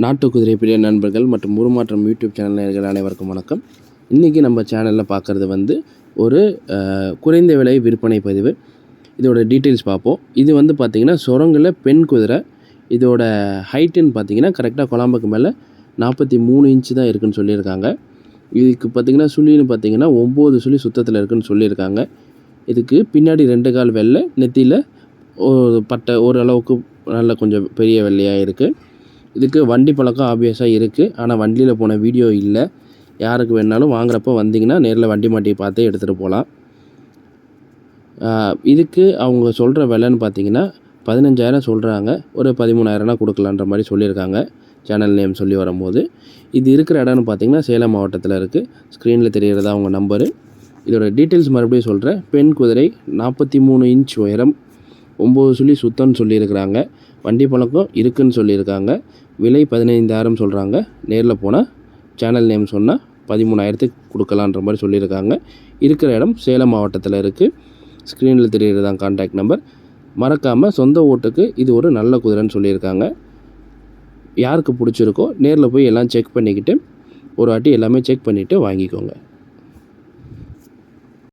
நாட்டு குதிரை பிரிய நண்பர்கள் மற்றும் உருமாற்றம் யூடியூப் சேனல் நேர்கள் அனைவருக்கும் வணக்கம். இன்றைக்கி நம்ம சேனலில் பார்க்குறது வந்து ஒரு குறைந்த விலை விற்பனை பதிவு. இதோட டீட்டெயில்ஸ் பார்ப்போம். இது வந்து பார்த்திங்கன்னா சுரங்கில் பெண் குதிரை. இதோட ஹைட்டுன்னு பார்த்தீங்கன்னா கரெக்டாக குழம்புக்கு மேலே நாற்பத்தி மூணு இன்ச்சு தான் இருக்குன்னு சொல்லியிருக்காங்க. இதுக்கு பார்த்திங்கன்னா சுழின்னு பார்த்தீங்கன்னா ஒம்பது சுழி சுத்தத்தில் இருக்குதுன்னு சொல்லியிருக்காங்க. இதுக்கு பின்னாடி ரெண்டு கால் வெள்ளை நெத்தியில் ஒரு பட்டை ஓரளவுக்கு நல்ல கொஞ்சம் பெரிய வெள்ளையாக இருக்குது இதுக்கு வண்டி பழக்கம் ஆப்வியஸாக இருக்குது ஆனால் வண்டியில் போன வீடியோ இல்லை. யாருக்கு வேணாலும் வாங்குறப்ப வந்தீங்கன்னா நேரில் வண்டி மாட்டி பார்த்து எடுத்துகிட்டு போகலாம் இதுக்கு அவங்க சொல்கிற விலைன்னு பார்த்தீங்கன்னா பதினஞ்சாயிரம் சொல்கிறாங்க ஒரு பதிமூணாயிரம்னா கொடுக்கலான்ற மாதிரி சொல்லியிருக்காங்க. சேனல் நேம் சொல்லி வரும்போது. இது இருக்கிற இடம்னு பார்த்தீங்கன்னா சேலம் மாவட்டத்தில் இருக்குது ஸ்க்ரீனில் தெரிகிறதா அவங்க நம்பரு இதோட டீட்டெயில்ஸ் மறுபடியும் சொல்கிறேன் பெண் குதிரை நாற்பத்தி மூணு இன்ச் உயரம். ஒம்பது சொல்லி சுத்தம்னு சொல்லியிருக்கிறாங்க. வண்டி பழக்கம் இருக்குன்னு சொல்லியிருக்காங்க. விலை பதினைந்தாயிரம் சொல்கிறாங்க நேரில் போனால் சேனல் நேம் சொன்னால் பதிமூணாயிரத்துக்கு கொடுக்கலான்ற மாதிரி சொல்லியிருக்காங்க. இருக்கிற இடம் சேலம் மாவட்டத்தில் இருக்குது ஸ்க்ரீனில் தெரிகிறதான் கான்டாக்ட் நம்பர் மறக்காமல் சொந்த ஓட்டுக்கு இது ஒரு நல்ல குதிரைன்னு சொல்லியிருக்காங்க. யாருக்கு பிடிச்சிருக்கோ நேரில் போய் எல்லாம் செக் பண்ணிக்கிட்டு ஒரு வாட்டி எல்லாமே செக் பண்ணிவிட்டு வாங்கிக்கோங்க.